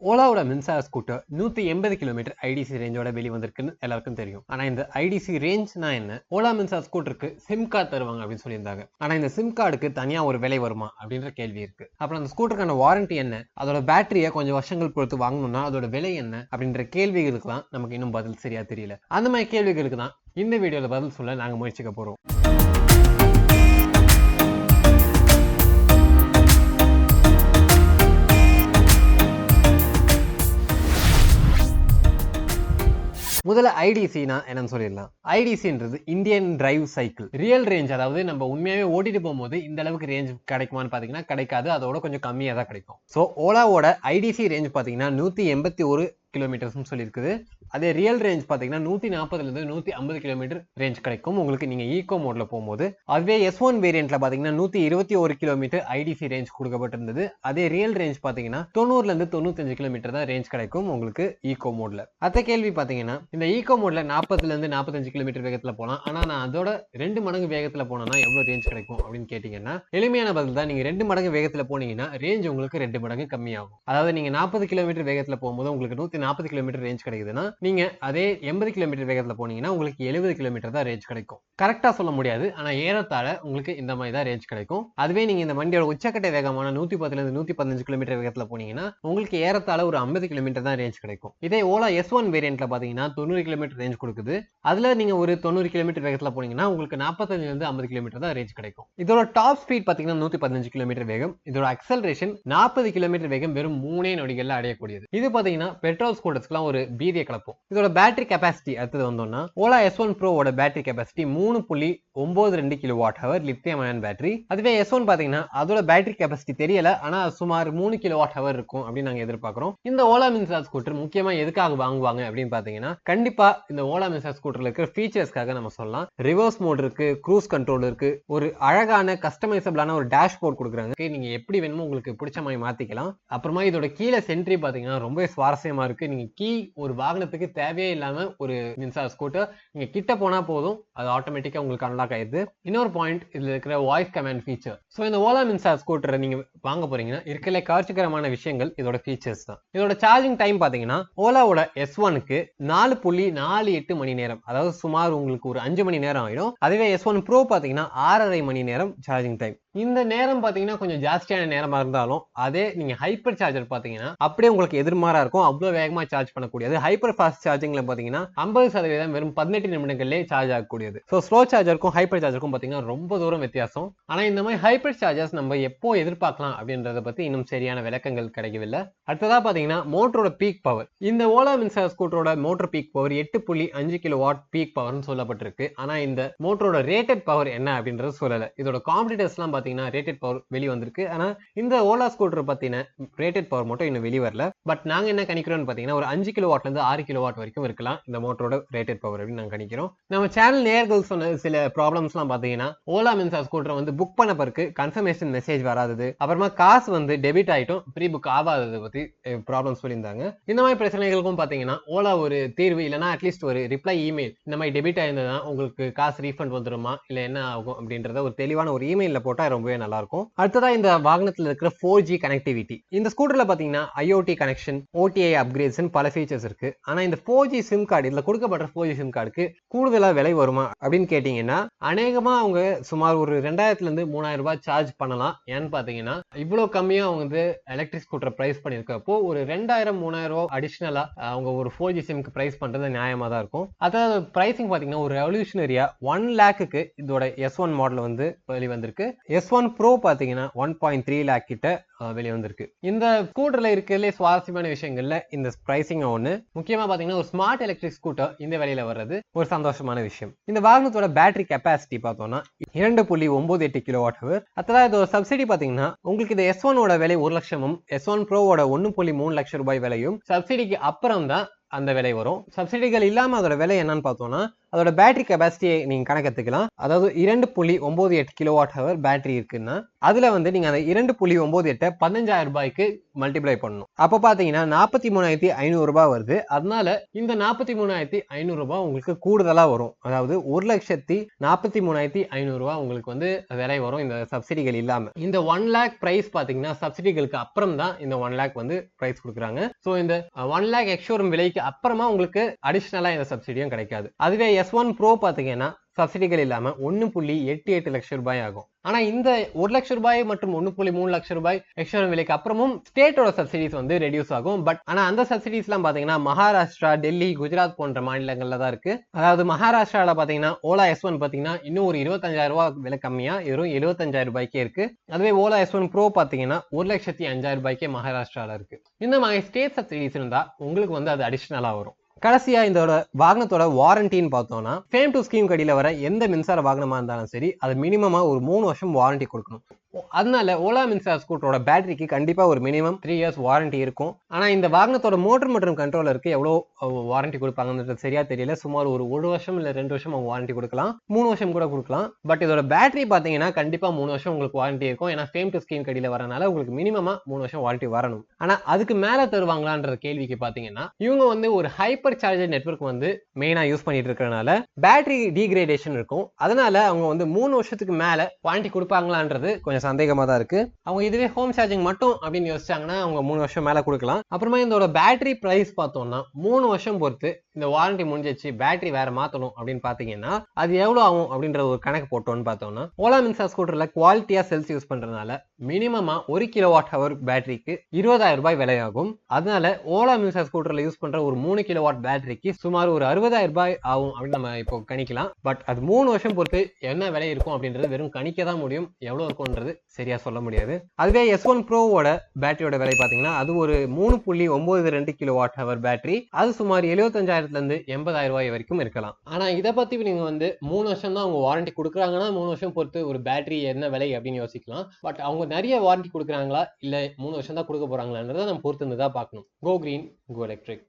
ஓலாவோட மின்சார ஸ்கூட்டர் நூத்தி எண்பது கிலோமீட்டர் ஐடிசி ரேஞ்சோட வெளி வந்திருக்குன்னு எல்லாருக்கும் தெரியும். ஆனா இந்த ஐடிசி ரேஞ்ச்னா என்ன? ஓலா மின்சார ஸ்கூட்டருக்கு சிம் கார்டு தருவாங்க அப்படின்னு சொல்லியிருந்தாங்க. ஆனா இந்த சிம் கார்டுக்கு தனியா ஒரு விலை வருமா அப்படின்ற கேள்வி இருக்கு. அப்புறம் அந்த ஸ்கூட்டருக்கான வாரண்டி என்ன? அதோட பேட்டரியை கொஞ்சம் வருஷங்கள் பொறுத்து வாங்கணும்னா அதோட விலை என்ன? அப்படின்ற கேள்விகளுக்குலாம் நமக்கு இன்னும் பதில் சரியா தெரியல. அந்த மாதிரி கேள்விகளுக்கு தான் இந்த வீடியோல பதில் சொல்ல நாங்க முயற்சிக்க போறோம். முதல்ல ஐடிசினா என்னன்னு சொல்லிடலாம். ஐடிசின்றது Indian drive cycle real range அதாவது நம்ம உண்மையாவே ஓட்டிட்டு போகும்போது இந்த அளவுக்கு ரேஞ்ச் கிடைக்குமான்னு பாத்தீங்கன்னா கிடைக்காது. அதோட கொஞ்சம் கம்மியாக தான் கிடைக்கும் ஸோ ஓலாவோட ஐடிசி ரேஞ்ச் பாத்தீங்கன்னா நூத்தி எண்பத்தி ஒரு கிலோமீட்டர்ஸ்னு சொல்லியிருக்குது. அதே ரியல் ரேஞ்ச் பார்த்தீங்கன்னா நூற்றி நாற்பதுலேருந்து நூற்றி ஐம்பது கிலோமீட்டர் ரேஞ்ச் கிடைக்கும். உங்களுக்கு நீங்கள் ஈகோ மோடில் போகும்போது அதுவே எஸ் ஒன் வேரியண்ட்டில் பார்த்தீங்கன்னா நூற்றி இருபத்தி ஒரு கிலோமீட்டர் ஐடிசி ரேஞ்ச் கொடுக்கப்பட்டிருந்தது. அதே ரியல் ரேஞ்ச் பார்த்தீங்கன்னா தொண்ணூறுலேருந்து தொண்ணூத்தஞ்சு கிலோமீட்டர் தான் ரேஞ்ச் கிடைக்கும் உங்களுக்கு ஈகோ மோடில் அத்த கேள்வி பார்த்தீங்கன்னா இந்த ஈகோ மோடில் நாற்பதுலேருந்து நாற்பத்தஞ்சு கிலோமீட்டர் வேகத்தில் போகலாம் ஆனால் நான் அதோட ரெண்டு மடங்கு வேகத்தில் போனோம்னா எவ்வளோ ரேஞ்ச் கிடைக்கும் அப்படின்னு கேட்டிங்கன்னா எளிமையான பதில் தான் நீங்கள் ரெண்டு மடங்கு வேகத்தில் போனீங்கன்னா ரேஞ்ச் உங்களுக்கு ரெண்டு மடங்கு கம்மியாகும். அதாவது நீங்கள் நாற்பது கிலோமீட்டர் வேகத்தில் போகும்போது உங்களுக்கு நூற்றி நாற்பது கிலோமீட்டர் ரேஞ்ச் கிடைக்குதுன்னா நீங்க அதே எண்பது கிலோமீட்டர் வேகத்துல போனீங்கன்னா உங்களுக்கு எழுபது கிலோமீட்டர் தான் ரேஞ்ச் கிடைக்கும். கரெக்டா சொல்ல முடியாது. ஆனா ஏறத்தாழ உங்களுக்கு இந்த மாதிரி தான் ரேஞ்ச் கிடைக்கும். அதுவே நீங்க இந்த வண்டியோட உச்சக்கட்ட வேகமான நூத்தி பத்துல இருந்து நூத்தி பதினஞ்சு கிலோமீட்டர் வேகத்துல போனீங்கன்னா உங்களுக்கு ஏறத்தாழ ஒரு ஐம்பது கிலோமீட்டர் தான் ரேஞ்ச் கிடைக்கும். இதே ஓலா எஸ் ஒன் வேரியன்ட்ல பாத்தீங்கன்னா தொண்ணூறு கிலோமீட்டர் ரேஞ்ச் கொடுக்குது. அதுல நீங்க ஒரு தொண்ணூறு கிலோமீட்டர் வேகத்துல போனீங்கன்னா உங்களுக்கு நாற்பத்தஞ்சுல இருந்து ஐம்பது கிலோமீட்டர் தான் ரேஞ்ச் கிடைக்கும். இதோட டாப் ஸ்பீட் பாத்தீங்கன்னா நூத்தி பதினஞ்சு கிலோமீட்டர் வேகம். இதோட அக்சலரேஷன் நாற்பது கிலோமீட்டர் வேகம் வெறும் மூணே நொடிகள்ல அடையக்கூடியது. இது பாத்தீங்கன்னா பெட்ரோல் ஸ்கூட்டர்ஸ்க்குலாம் ஒரு பீதிய பார்ப்போம் இதோட பேட்டரி கெப்பாசிட்டி அடுத்தது வந்தோம்னா ஓலா எஸ் ஒன் ப்ரோவோட பேட்டரி கெப்பாசிட்டி மூணு புள்ளி ஒன்பது ரெண்டு kilo watt hour lithium ion battery அதுவே எஸ் ஒன் பாத்தீங்கன்னா அதோட பேட்டரி கெப்பாசிட்டி தெரியல ஆனா சுமார் மூணு கிலோ வாட் ஹவர் இருக்கும் அப்படின்னு நாங்க எதிர்பார்க்கிறோம். இந்த ஓலா மின்சார ஸ்கூட்டர் முக்கியமா எதுக்காக வாங்குவாங்க அப்படின்னு பாத்தீங்கன்னா கண்டிப்பா இந்த ஓலா மின்சார ஸ்கூட்டர்ல இருக்கிற ஃபீச்சர்ஸ்க்காக நம்ம சொல்லலாம். ரிவர்ஸ் மோட் இருக்கு க்ரூஸ் கண்ட்ரோல் இருக்கு ஒரு அழகான கஸ்டமைசபிளான ஒரு டேஷ்போர்ட் கொடுக்குறாங்க. நீங்க எப்படி வேணுமோ உங்களுக்கு பிடிச்ச மாதிரி மாத்திக்கலாம். அப்புறமா இதோட கீழே சென்ட்ரி பாத்தீங்கன்னா ரொம்ப சுவாரஸ்யமா இருக்கு. நீங்க கீ ஒரு வாகனத்துக்கு தேவையே இல்லாம ஒரு மின்சார ஸ்கூட்டர் நீங்க கிட்ட போனா போதும் அது ஆட்டோமேட்டிக்கா உங்களுக்கு அன்லாக் ஆயிடுது. இன்னொரு பாயிண்ட் இதுல இருக்கிற வாய்ஸ் கமாண்ட் ஃபீச்சர் ஸோ இந்த ஓலா மின்சார ஸ்கூட்டரை நீங்க வாங்க போறீங்கன்னா இருக்கல கவர்ச்சிகரமான விஷயங்கள் இதோட ஃபீச்சர்ஸ் தான். இதோட சார்ஜிங் டைம் பாத்தீங்கன்னா ஓலாவோட எஸ் ஒனுக்கு நாலு புள்ளி நாலு எட்டு மணி நேரம் அதாவது சுமார் உங்களுக்கு ஒரு அஞ்சு மணி நேரம் ஆயிடும். அதுவே எஸ் ஒன் ப்ரோ பாத்தீங்கன்னா ஆறரை மணி நேரம் சார்ஜிங் டைம் இந்த நேரம் பார்த்தீங்கன்னா கொஞ்சம் ஜாஸ்தியான நேரமா இருந்தாலும் அதே நீங்க ஹைப்பர் சார்ஜர் பார்த்தீங்கன்னா அப்படியே உங்களுக்கு எதிர்மாராக இருக்கும். அவ்வளோ வேகமாக சார்ஜ் பண்ணக்கூடியது. ஹைப்பர் ஃபாஸ்ட் சார்ஜிங்கில் பார்த்தீங்கன்னா ஐம்பது சதவீதம் வெறும் பதினெட்டு நிமிடங்களே சார்ஜ் ஆகக்கூடியது. ஸோ ஸ்லோ சார்ஜருக்கும் ஹைப்பர் சார்ஜருக்கும் பார்த்தீங்கன்னா ரொம்ப தூரம் வித்தியாசம். ஆனா இந்த மாதிரி ஹைப்பர் சார்ஜர்ஸ் நம்ம எப்போ எதிர்பார்க்கலாம் அப்படின்றத பற்றி இன்னும் சரியான விளக்கங்கள் கிடைக்கவில்லை. அடுத்ததா பார்த்தீங்கன்னா மோட்டரோட பீக் பவர் இந்த ஓலா மின்சார ஸ்கூட்டரோட மோட்டர் பீக் பவர் எட்டு புள்ளி அஞ்சு கிலோ வாட் பீக் பவர்னு சொல்லப்பட்டிருக்கு. ஆனால் இந்த மோட்டரோட ரேட்டட் பவர் என்ன அப்படின்றது சொல்லலை. இதோட காம்படிட்டர்ஸ்லாம் பார்த்தீங்கன்னா பார்த்தீங்கன்னா ரேட்டட் பவர் வெளியே வந்திருக்கு. ஆனால் இந்த ஓலா ஸ்கூட்டர் பார்த்தீங்கன்னா ரேட்டட் பவர் மட்டும் இன்னும் வெளியே வரல. பட் நாங்க என்ன கணிக்கிறோம்னு பாத்தீங்கன்னா ஒரு அஞ்சு கிலோ வாட்லேருந்து ஆறு கிலோ வாட் வரைக்கும் இருக்கலாம் இந்த மோட்டரோட ரேட்டட் பவர் அப்படின்னு நாங்க கணிக்கிறோம். நம்ம சேனல் நேர்கள் சொன்ன சில ப்ராப்ளம்ஸ்லாம் பார்த்தீங்கன்னா பாத்தீங்கன்னா ஓலா மின்சார் ஸ்கூட்டர் வந்து புக் பண்ண பிறகு கன்ஃபர்மேஷன் மெசேஜ் வராது அப்புறமா காசு வந்து டெபிட் ஆயிட்டும் ப்ரீ புக் ஆகாததை பத்தி ப்ராப்ளம்ஸ் சொல்லியிருந்தாங்க. இந்த மாதிரி பிரச்சனைகளுக்கும் பாத்தீங்கன்னா ஓலா ஒரு தீர்வு இல்லைனா அட்லீஸ்ட் ஒரு ரிப்ளை இமெயில் இந்த மாதிரி டெபிட் ஆயிருந்ததுன்னா உங்களுக்கு காசு ரீஃபண்ட் வந்துருமா? இல்லை என்ன ஆகும் அப்படின்றத ஒரு தெளிவான ஒரு இமெயில போட்டால் ரொம்பவே நல்லா இருக்கும் அடுத்ததா இந்த வாகனத்துல இருக்கிற ஃபோர் ஜி கனெக்டிவிட்டி இந்த ஸ்கூட்டர்ல பாத்தீங்கன்னா ஐஓடி கனெக்ஷன் ஓடிஐ அப்கிரேட்ஸ் பல ஃபீச்சர்ஸ் இருக்கு. ஆனா இந்த ஃபோர் ஜி சிம் கார்டு இதுல கொடுக்கப்பட்ட ஃபோர் ஜி சிம் கார்டுக்கு கூடுதலா விலை வருமா அப்படின்னு கேட்டீங்கன்னா அநேகமா அவங்க சுமார் ஒரு ரெண்டாயிரத்துல இருந்து மூணாயிரம் ரூபாய் சார்ஜ் பண்ணலாம். ஏன்னு பாத்தீங்கன்னா இவ்வளவு கம்மியா அவங்க வந்து எலக்ட்ரிக் ஸ்கூட்டர் பிரைஸ் பண்ணிருக்கப்போ ஒரு ரெண்டாயிரம் மூணாயிரம் ரூபாய் அடிஷனலா அவங்க ஒரு ஃபோர் ஜி சிம்க்கு பிரைஸ் பண்றது நியாயமா தான் இருக்கும். அதாவது பிரைசிங் பாத்தீங்கன்னா ஒரு ரெவல்யூஷனரியா ஒன் லேக்குக்கு இதோட எஸ் ஒன் மாடல் வந்து வெளிவந்திருக்கு. எஸ் எஸ் ஒன் ப்ரோ பாத்தீங்கன்னா ஒன் பாயிண்ட் த்ரீ லேக் கிட்ட வெளியே வந்திருக்கு இந்த ஸ்கூட்டர்ல இருக்கிறதுலே சுவாரஸ்யமான விஷயங்கள்ல இந்த ப்ரைசிங் ஒன்று முக்கியமா பார்த்தீங்கன்னா ஒரு ஸ்மார்ட் எலக்ட்ரிக் ஸ்கூட்டர் இந்த வேலையில வர்றது ஒரு சந்தோஷமான விஷயம். இந்த வாகனத்தோட பேட்டரி கெப்பாசிட்டி பார்த்தோம்னா இரண்டு புள்ளி ஒன்பது எட்டு கிலோ வாட் ஹவர் அதாவது இதோட சப்சிடி பார்த்தீங்கன்னா உங்களுக்கு இந்த எஸ் ஒனோட விலை ஒரு லட்சமும் எஸ் ஒன் ப்ரோவோட ஒன்னு புள்ளி மூணு லட்சம் ரூபாய் விலையும் சப்சிடிக்கு அப்புறம் தான் அந்த விலை வரும். சப்சிடிகள் இல்லாமல் அதோட விலை என்னன்னு பார்த்தோம்னா அதோட பேட்டரி கெபாசிட்டியை நீங்கள் கணக்கெடுத்துக்கலாம் அதாவது இரண்டு புள்ளி ஒம்பது எட்டு கிலோ வாட் ஹவர் பேட்டரி இருக்குன்னா அதில் வந்து நீங்கள் அந்த இரண்டு புள்ளி ஒம்பது எட்டை பதினஞ்சாயிரம் ரூபாய்க்கு மல்டிப்ளை பண்ணணும். அப்போ பார்த்தீங்கன்னா நாற்பத்தி மூணாயிரத்தி ஐநூறு ரூபாய் வருது. அதனால இந்த நாற்பத்தி மூணாயிரத்தி ஐநூறு ரூபாய் உங்களுக்கு கூடுதலாக வரும். அதாவது ஒரு லட்சத்தி நாற்பத்தி மூணாயிரத்தி ஐநூறு ரூபாய் உங்களுக்கு வந்து விலை வரும் இந்த சப்சிடிகள் இல்லாமல் இந்த ஒன் லேக் பிரைஸ் பார்த்தீங்கன்னா சப்சிடிகளுக்கு அப்புறம் தான் இந்த ஒன் லேக் வந்து பிரைஸ் கொடுக்குறாங்க. ஸோ இந்த ஒன் லேக் எக்ஷோரூம் விலைக்கு அப்புறமா உங்களுக்கு அடிஷ்னலாக இந்த சப்சிடியும் கிடைக்காது. அதுவே எஸ் ஒன் ப்ரோ பாத்தீங்கன்னா சப்சிடிகள் இல்லாம ஒன்னு புள்ளி எட்டு எட்டு லட்சம் ரூபாய் ஆகும். ஆனா இந்த ஒரு லட்சம் ரூபாய் மற்றும் ஒன்னு புள்ளி மூணு லட்சம் ரூபாய் எக்ஸ்ட்ரா விலைக்கு அப்புறமும் ஸ்டேட்டோட சப்சிடிஸ் வந்து ரெடியூஸ் ஆகும். பட் ஆனால் அந்த சப்சிடிஸ் எல்லாம் பாத்தீங்கன்னா மகாராஷ்டிரா டெல்லி குஜராத் போன்ற மாநிலங்களில் தான் இருக்கு. அதாவது மகாராஷ்டிராவில் பார்த்தீங்கன்னா ஓலா எஸ் ஒன் பார்த்தீங்கன்னா இன்னும் ஒரு இருபத்தஞ்சாயிரம் ரூபாய் விலை கம்மியா வெறும் எழுபத்தஞ்சாயிரம் ரூபாய்க்கே இருக்கு. அதுவே ஓலா எஸ் ஒன் ப்ரோ பார்த்தீங்கன்னா ஒரு லட்சத்தி அஞ்சாயிரம் ரூபாய்க்கே மகாராஷ்டிரால இருக்கு. இந்த மாதிரி ஸ்டேட் சப்சிடிஸ் இருந்தால் உங்களுக்கு வந்து அது அடிஷ்னலாக வரும். கடைசியா இதோட வாகனத்தோட வாரண்டின்னு பார்த்தோம்னா ஃபேம் டு ஸ்கீம் கடியில வர எந்த மின்சார வாகனமா இருந்தாலும் சரி அது மினிமமா ஒரு மூணு வருஷம் வாரண்டி கொடுக்கணும். அதனால ஓலா மின்சார ஸ்கூட்டரோட பேட்டரிக்கு கண்டிப்பா ஒரு மினிமம் த்ரீ இயர்ஸ் வாரண்டி இருக்கும். ஆனால் இந்த வாகனத்தோட மோட்டர் மற்றும் கண்ட்ரோலருக்கு எவ்வளவு வாரண்டி கொடுப்பாங்கன்றது சரியா தெரியல. சுமார் ஒரு ஒரு வருஷம் இல்ல ரெண்டு வருஷம் அவங்க வாரண்டி கொடுக்கலாம். மூணு வருஷம் கூட கொடுக்கலாம். பட் இதோட பேட்டரி பாத்தீங்கன்னா கண்டிப்பா மூணு வருஷம் உங்களுக்கு வாரண்டி இருக்கும். ஏன்னா ஃபேம் டு ஸ்கீம் கடியில் வரனால உங்களுக்கு மினிமமா மூணு வருஷம் வாரண்டி வரணும். ஆனா அதுக்கு மேல தருவாங்களான்ற கேள்விக்கு பாத்தீங்கன்னா இவங்க வந்து ஒரு ஹைப்பர் சார்ஜர் நெட்வொர்க் வந்து மெயினா யூஸ் பண்ணிட்டு இருக்கிறனால பேட்டரி டீக்ரேடேஷன் இருக்கும். அதனால அவங்க வந்து மூணு வருஷத்துக்கு மேல வாரண்டி கொடுப்பாங்களான்றது கொஞ்சம் சந்தேகமா தான் இருக்கு. அவங்க இதுவே ஹோம் சார்ஜிங் மட்டும் அப்படின்னு யோசிச்சாங்கன்னா அவங்க மூணு வருஷம் மேலே கொடுக்கலாம். அப்புறமா இதோட பேட்டரி ப்ரைஸ் பார்த்தோம்னா மூணு வருஷம் பொறுத்து இந்த வாரண்டி முடிஞ்சிச்சு பேட்டரி வேற மாற்றணும் அப்படின்னு பார்த்தீங்கன்னா அது எவ்வளோ ஆகும் அப்படின்ற ஒரு கணக்கு போட்டோம்னு பார்த்தோம்னா ஓலா மின்சா ஸ்கூட்டரில் குவாலிட்டியாக செல்ஸ் யூஸ் பண்ணுறதுனால மினிமமாக ஒரு கிலோ வாட் ஹவர் பேட்டரிக்கு இருபதாயிரம் ரூபாய் விலையாகும். அதனால ஓலா மின்சா ஸ்கூட்டரில் யூஸ் பண்ணுற ஒரு மூணு கிலோ வாட் பேட்டரிக்கு சுமார் ஒரு அறுபதாயிரம் ரூபாய் ஆகும் அப்படின்னு நம்ம இப்போ கணிக்கலாம். பட் அது மூணு வருஷம் பொறுத்து என்ன விலை இருக்கும் அப்படின்றது வெறும் கணிக்க தான் முடியும் எவ்வளோ இருக்கும்ன்றது சரியா சொல்ல முடியாது. அதுவே எஸ் ஒன் ப்ரோவோட பேட்டரியோட விலை பாத்தீங்கன்னா அது ஒரு மூணு புள்ளி ஒன்பது ரெண்டு கிலோ வாட் ஹவர் பேட்டரி அது சுமார் எழுபத்தஞ்சாயிரத்துல இருந்து எண்பதாயிரம் ரூபாய் வரைக்கும் இருக்கலாம். ஆனா இதை பத்தி நீங்க வந்து மூணு வருஷம் தான் அவங்க வாரண்டி கொடுக்குறாங்கன்னா மூணு வருஷம் பொறுத்து ஒரு பேட்டரி என்ன விலை அப்படின்னு யோசிக்கலாம். பட் அவங்க நிறைய வாரண்டி கொடுக்குறாங்களா? இல்ல மூணு வருஷம் தான் கொடுக்க போறாங்களான்றத நம்ம பொறுத்து இருந்து தான் பார்க்கணும். கோ கிரீன் கோ எலக்ட்ரிக்